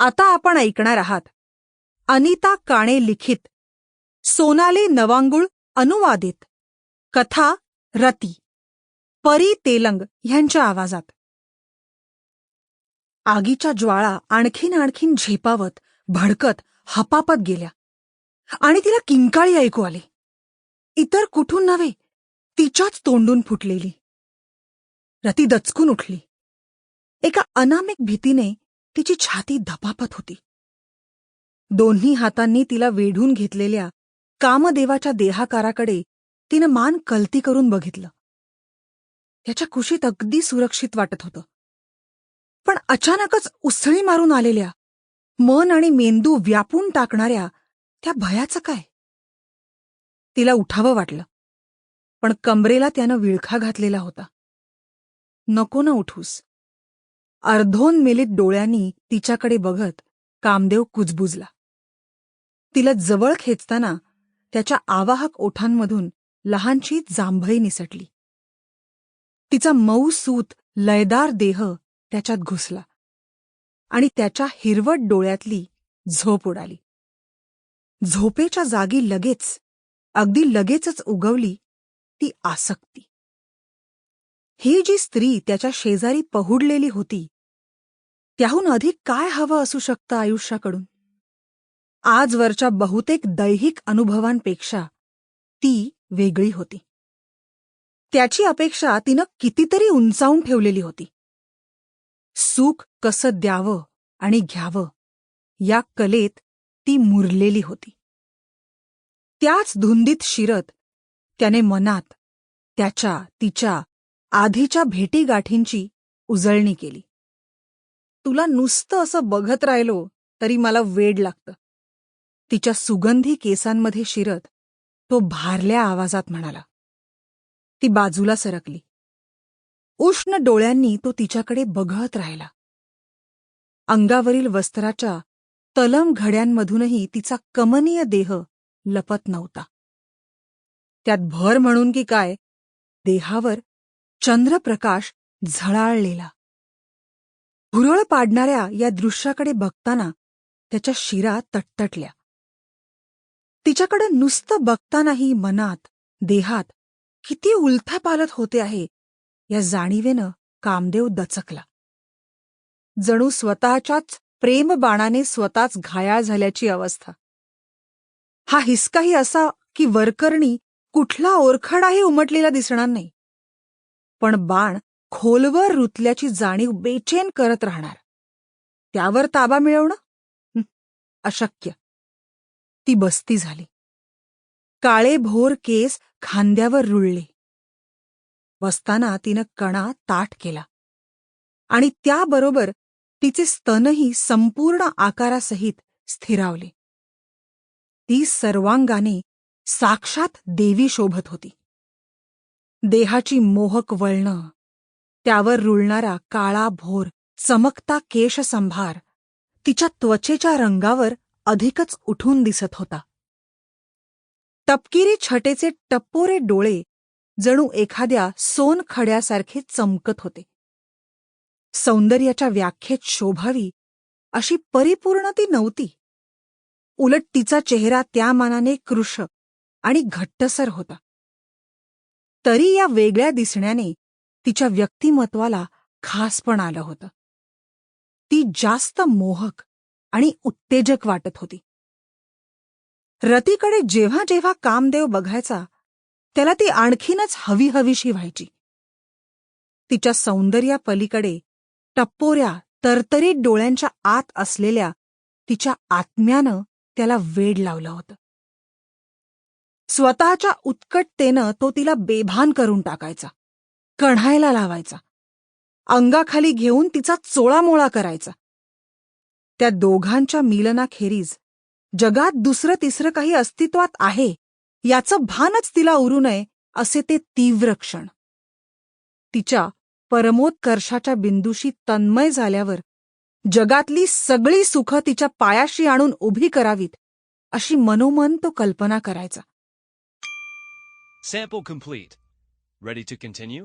आता आपण ऐकणार आहात. अनिता काणे लिखित. सोनाले नवांगुळ अनुवादित. कथा रती. परी तेलंग ह्यांच्या आवाजात. आगीच्या ज्वाळा आणखीन आणखीन झेपावत भडकत हपापत गेल्या. आणि तिला किंकाळी ऐकू आली. इतर कुठून नव्हे तिच्याच तोंडून फुटलेली. रती दचकून उठली. एका अनामिक भीतीने तिची छाती धपापत होती. दोन्ही हातांनी तिला वेढून घेतलेल्या कामदेवाच्या देहाकाराकडे तिनं मान कलती करून बघितलं. त्याच्या कुशीत अगदी सुरक्षित वाटत होतं. पण अचानकच उसळी मारून आलेल्या मन आणि मेंदू व्यापून टाकणाऱ्या त्या भयाचं काय? तिला उठावं वाटलं. पण कमरेला त्यानं विळखा घातलेला होता. नको ना उठूस. अर्धोन मेलीत डोळ्यांनी तिच्याकडे बघत कामदेव कुजबुजला. तिला जवळ खेचताना त्याच्या आवाहक ओठांमधून लहानशी जांभई निसटली. तिचा मऊ सूत लयदार देह त्याच्यात घुसला आणि त्याच्या हिरवट डोळ्यातली झोप उडाली. झोपेच्या जागी लगेच अगदी लगेचच उगवली ती आसक्ती. ही जी स्त्री त्याच्या शेजारी पहुडलेली होती त्याहून अधिक काय हवं असू शकतं आयुष्याकडून? आजवरच्या बहुतेक दैहिक अनुभवांपेक्षा ती वेगळी होती. त्याची अपेक्षा तिनं कितीतरी उंचावून ठेवलेली होती. सुख कसं द्यावं आणि घ्यावं या कलेत ती मुरलेली होती. त्याच धुंदीत शिरत त्याने मनात त्याच्या तिच्या आधीच्या भेटीगाठींची उजळणी केली. तुला नुसतं असं बघत राहिलो तरी मला वेड लागतं. तिच्या सुगंधी केसांमध्ये शिरत तो भारल्या आवाजात म्हणाला. ती बाजूला सरकली. उष्ण डोळ्यांनी तो तिच्याकडे बघत राहिला. अंगावरील वस्त्राच्या तलम घड्यांमधूनही तिचा कमनीय देह लपत नव्हता. त्यात भर म्हणून की काय देहावर चंद्रप्रकाश झळाळलेला. भुरळ पाडणाऱ्या या दृश्याकडे बघताना त्याच्या शिरा तटतटल्या. तिच्याकडं नुसतं बघतानाही मनात देहात किती उलथापालत होते आहे या जाणीवेनं कामदेव दचकला. जणू स्वतःच्याच प्रेमबाणाने स्वतःच घायाळ झाल्याची अवस्था. हा हिसकाही असा की वरकरणी कुठला ओरखडाही उमटलेला दिसणार नाही. पण बाण खोलवर रुतल्याची जाणीव बेचैन करत राहणार. त्यावर ताबा मिळवणं? अशक्य. ती बस्ती झाली. काळे भोर केस खांद्यावर रुळले. बसताना तिनं कणा ताट केला. आणि त्याबरोबर तिचे स्तनही संपूर्ण आकारासहित स्थिरावले. ती सर्वांगाने साक्षात देवी शोभत होती. देहाची मोहक वळणं त्यावर रुळणारा काळा भोर चमकता केशसंभार तिच्या त्वचेच्या रंगावर अधिकच उठून दिसत होता. तपकिरी छटेचे टप्पोरे डोळे जणू एखाद्या सोनखड्यासारखे चमकत होते. सौंदर्याच्या व्याख्येत शोभावी अशी परिपूर्ण ती नव्हती. उलट तिचा चेहरा त्या मानाने कृश आणि घट्टसर होता. तरी या वेगळ्या दिसण्याने तिच्या व्यक्तिमत्वाला खासपण आलं होतं. ती जास्त मोहक आणि उत्तेजक वाटत होती. रतीकडे जेव्हा जेव्हा कामदेव बघायचा त्याला ती आणखीनच हवी हवीशी व्हायची. तिच्या सौंदर्यापलीकडे टप्पोऱ्या तरतरीत डोळ्यांच्या आत असलेल्या तिच्या आत्म्यानं त्याला वेड लावलं होतं. स्वतःच्या उत्कटतेनं तो तिला बेभान करून टाकायचा. कढायला लावायचा. अंगाखाली घेऊन तिचा चोळामोळा करायचा. त्या दोघांच्या मिलनाखेरीज जगात दुसरं तिसरं काही अस्तित्वात आहे याचं भानच तिला उरू नये असे ते तीव्र क्षण. तिच्या परमोत्कर्षाच्या बिंदूशी तन्मय झाल्यावर जगातली सगळी सुखं तिच्या पायाशी आणून उभी करावीत अशी मनोमन तो कल्पना करायचा Sample complete. Ready to continue?